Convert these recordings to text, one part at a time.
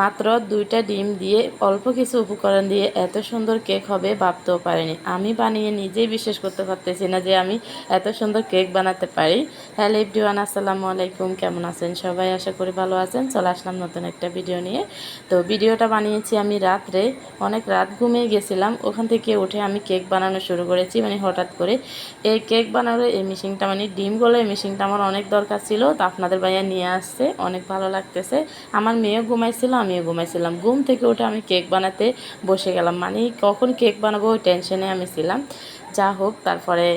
মাত্র দুইটা ডিম দিয়ে অল্প কিছু উপকরণ দিয়ে এত সুন্দর কেক হবে ভাবতেও পারিনি। আমি বানিয়ে নিজেই বিশ্বাস করতে পারতেছি না যে আমি এত সুন্দর কেক বানাতে পারি। হ্যালো এভরিওয়ান, আসসালামু আলাইকুম। কেমন আছেন সবাই? আশা করি ভালো আছেন। চলে আসলাম নতুন একটা ভিডিও নিয়ে। তো ভিডিওটা বানিয়েছি আমি রাত্রে অনেক রাত ঘুমিয়ে গেছিলাম, ওখান থেকে উঠে আমি কেক বানানো শুরু করেছি মানে হঠাৎ করে। এই কেক বানানোর এই মেশিনটা মানে ডিম গলে এই মেশিনটা আমার অনেক দরকার ছিল, তো আপনাদের ভাইয়া নিয়ে আসছে, অনেক ভালো লাগতেছে। আমার মেয়েও ঘুমাইছিল, আমিও ঘুমাইছিলাম। ঘুম থেকে উঠে আমি কেক বানাতে বসে গেলাম মানে কখন কেক বানাবো ওই টেনশনে আমি ছিলাম। যা হোক, তারপরে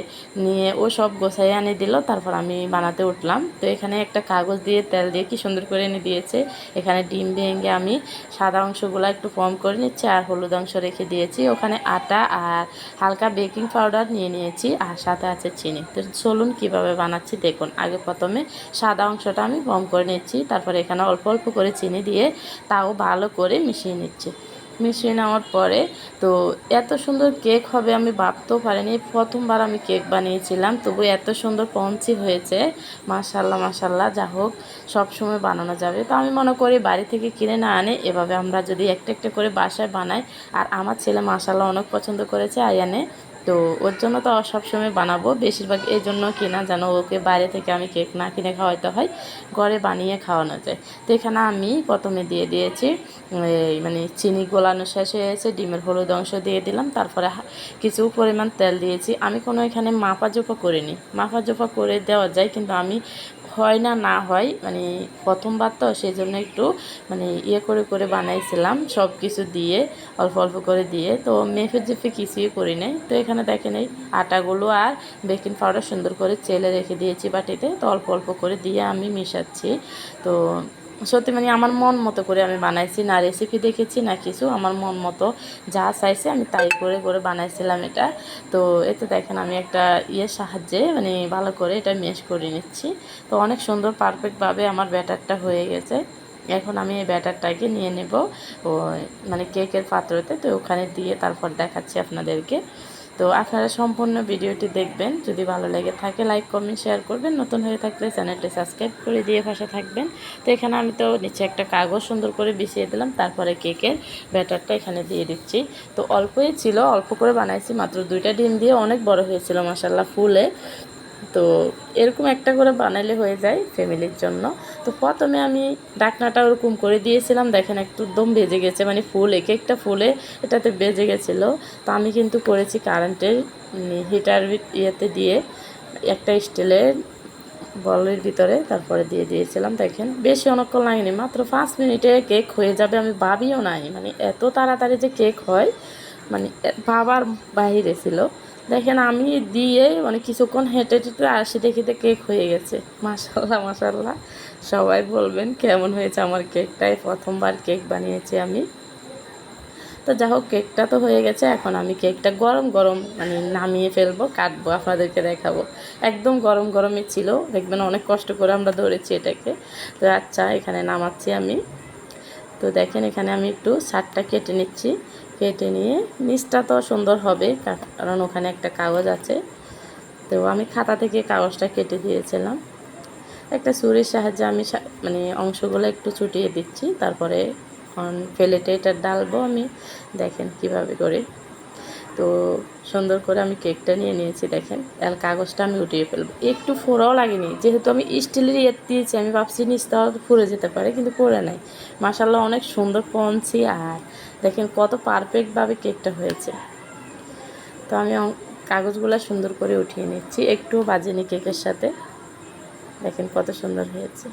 নিয়ে ও সব গোছাই আনে দিল, তারপর আমি বানাতে উঠলাম। তো এখানে একটা কাগজ দিয়ে, তেল দিয়ে কি সুন্দর করে এনে দিয়েছে। এখানে ডিম ভেঙে আমি সাদা অংশগুলো একটু কম করে নিচ্ছি আর হলুদ অংশ রেখে দিয়েছি। ওখানে আটা আর হালকা বেকিং পাউডার নিয়ে নিয়েছি আর সাথে আছে চিনি। তো চলুন কীভাবে বানাচ্ছি দেখুন। আগে প্রথমে সাদা অংশটা আমি কম করে নিচ্ছি, তারপরে এখানে অল্প অল্প করে চিনি দিয়ে তাও ভালো করে মিশিয়ে নিচ্ছি। মিশিয়ে নেওয়ার পরে তো এত সুন্দর কেক হবে আমি ভাবতেও পারিনি। প্রথমবার আমি কেক বানিয়েছিলাম, তবু এত সুন্দর পঞ্চি হয়েছে। মাশাল্লাহ মাশাল্লাহ যা হোক সবসময় বানানো যাবে। তো আমি মনে করি বাড়ি থেকে কিনে না আনে, এভাবে আমরা যদি একটা একটা করে বাসায় বানাই। আর আমার ছেলে মাশাল্লাহ অনেক পছন্দ করেছে আয়ানে তো ওর জন্য তো সবসময় বানাবো। বেশিরভাগ এই জন্য কিনা, যেন ওকে বাইরে থেকে আমি কেক না কিনে খাওয়াইতে হয়, ঘরে বানিয়ে খাওয়ানো যায়। তো এখানে আমি প্রথমে দিয়ে দিয়েছি মানে চিনি গোলানো শেষ হয়ে গেছে, ডিমের হলুদ অংশ দিয়ে দিলাম, তারপরে কিছু পরিমাণ তেল দিয়েছি। আমি কোনো এখানে মাপা জোপা করিনি। মাপা জোপা করে দেওয়া যায়, কিন্তু আমি হয় না না হয় মানে প্রথমবার তো সেই জন্য একটু মানে ইয়ে করে করে বানাইছিলাম সব কিছু দিয়ে, অল্প অল্প করে দিয়ে, তো মেফে জেফে কিছুই করি নাই। তো এখানে দেখেন এই আটাগুলো আর বেকিং পাউডার সুন্দর করে চেলে রেখে দিয়েছি বাটিতে, তো অল্প অল্প করে দিয়ে আমি মিশাচ্ছি। তো সত্যি মানে আমার মন মতো করে আমি বানাইছি, না রেসিপি দেখেছি, না কিছু, আমার মন মতো যা চাইছে আমি তাই করে করে বানাইছিলাম এটা। তো এতে দেখেন আমি একটা ইয়ের সাহায্যে মানে ভালো করে এটা মেশ করে নিচ্ছি। তো অনেক সুন্দর পারফেক্টভাবে আমার ব্যাটারটা হয়ে গেছে। এখন আমি এই ব্যাটারটাকে নিয়ে নেব। ও মানে কেকের পাত্রতে, তো ওখানে দিয়ে তারপর দেখাচ্ছি আপনাদেরকে। তো আপনারা সম্পূর্ণ ভিডিওটি দেখবেন। যদি ভালো লেগে থাকে লাইক কমেন্ট শেয়ার করবেন। নতুন হয়ে থাকলে চ্যানেলটি সাবস্ক্রাইব করে দিয়ে পাশে থাকবেন। তো এখানে আমি তো নিচে একটা কাগজ সুন্দর করে বিছিয়ে দিলাম। তারপরে কেকের ব্যাটারটা এখানে দিয়ে দিচ্ছি। তো অল্পই ছিল, অল্প করে বানাইছি। মাত্র দুইটা ডিম দিয়ে অনেক বড় হয়েছিল মশাল্লা ফুলে। তো এরকম একটা করে বানালে হয়ে যায় ফ্যামিলির জন্য। তো প্রথমে আমি ডাকনাটা ওরকম করে দিয়েছিলাম, দেখেন একটু দম বেজে গেছে মানে ফুল, এক একটা ফুলে এটাতে বেজে গেছিল। তো আমি কিন্তু করেছি কারেন্টের হিটার ইয়েতে দিয়ে একটা স্টিলের বলের ভিতরে তারপরে দিয়ে দিয়েছিলাম, দেখেন। বেশি অনেকক্ষণ লাগেনি, মাত্র পাঁচ মিনিটে কেক হয়ে যাবে, আমি ভাবিও নাই। মানে এত তাড়াতাড়ি যে কেক হয় মানে বাবার বাহিরে ছিল। দেখেন, আমি দিয়ে মানে কিছুক্ষণ হেঁটে টেটে আসি দেখি তো কেক হয়ে গেছে। মাসাল্লাহ মাসাল্লাহ সবাই বলবেন কেমন হয়েছে আমার কেকটাই। প্রথমবার কেক বানিয়েছি আমি। তো যা হোক, কেকটা তো হয়ে গেছে। এখন আমি কেকটা গরম গরম মানে নামিয়ে ফেলব, কাটবো, আপনাদেরকে দেখাবো। একদম গরম গরমই ছিল। দেখবেন অনেক কষ্ট করে আমরা ধরেছি এটাকে। তো আচ্ছা এখানে নামাচ্ছি আমি। তো দেখেন, এখানে আমি একটু শার্টটা কেটে নিচ্ছি। কেটে নিয়ে, নিচটা তো সুন্দর হবে কারণ ওখানে একটা কাগজ আছে। তো আমি খাতা থেকে কাগজটা কেটে দিয়েছিলাম। একটা ছুরির সাহায্যে আমি মানে অংশগুলো একটু ছুটিয়ে দিচ্ছি। তারপরে প্লেটে এটা ডালবো আমি। দেখেন কীভাবে করে। তো সুন্দর করে আমি কেকটা নিয়ে নিয়েছি, দেখেন। এর কাগজটা আমি উঠিয়ে ফেলব। একটু ফোড়াও লাগেনি। যেহেতু আমি স্টিলের ইয়ে দিয়েছি, আমি ভাবছি নিচ নিচটা ফুরে যেতে পারে, কিন্তু পরে নাই। মাসাল্লাহ অনেক সুন্দর পঞ্চি আর দেখেন কত পারফেক্টভাবে কেকটা হয়েছে। তো আমি কাগজগুলো সুন্দর করে উঠিয়ে নিচ্ছি। একটু বাজিনি কেকের সাথে। দেখেন কত সুন্দর হয়েছে।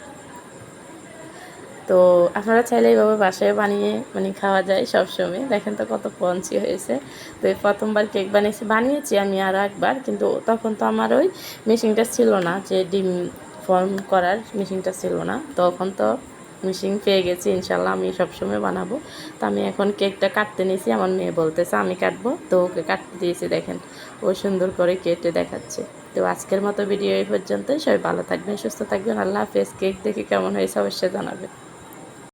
তো আপনারা চাইলে এইভাবে বাসায় বানিয়ে মানে খাওয়া যায় সবসময়। দেখেন তো কত পঞ্চি হয়েছে। তো এই প্রথমবার কেক বানিয়েছি। বানিয়েছি আমি আর একবার, কিন্তু তখন তো আমার ওই মেশিনটা ছিল না যে ডিম ফর্ম করার মেশিনটা ছিল না। তখন তো মেশিন পেয়ে গেছি, ইনশাল্লাহ আমি সবসময় বানাবো। তো আমি এখন কেকটা কাটতে নিয়েছি আমার মেয়ে বলতেছে, আমি কাটবো। তো ওকে কাটতে দিয়েছি, দেখেন, ও সুন্দর করে কেটে দেখাচ্ছে। তো আজকের মতো ভিডিও এই পর্যন্তই, সবাই ভালো থাকবেন, সুস্থ থাকবেন, আল্লাহ হাফেজ। কেক দেখে কেমন হয়েছে অবশ্যই জানাবেন।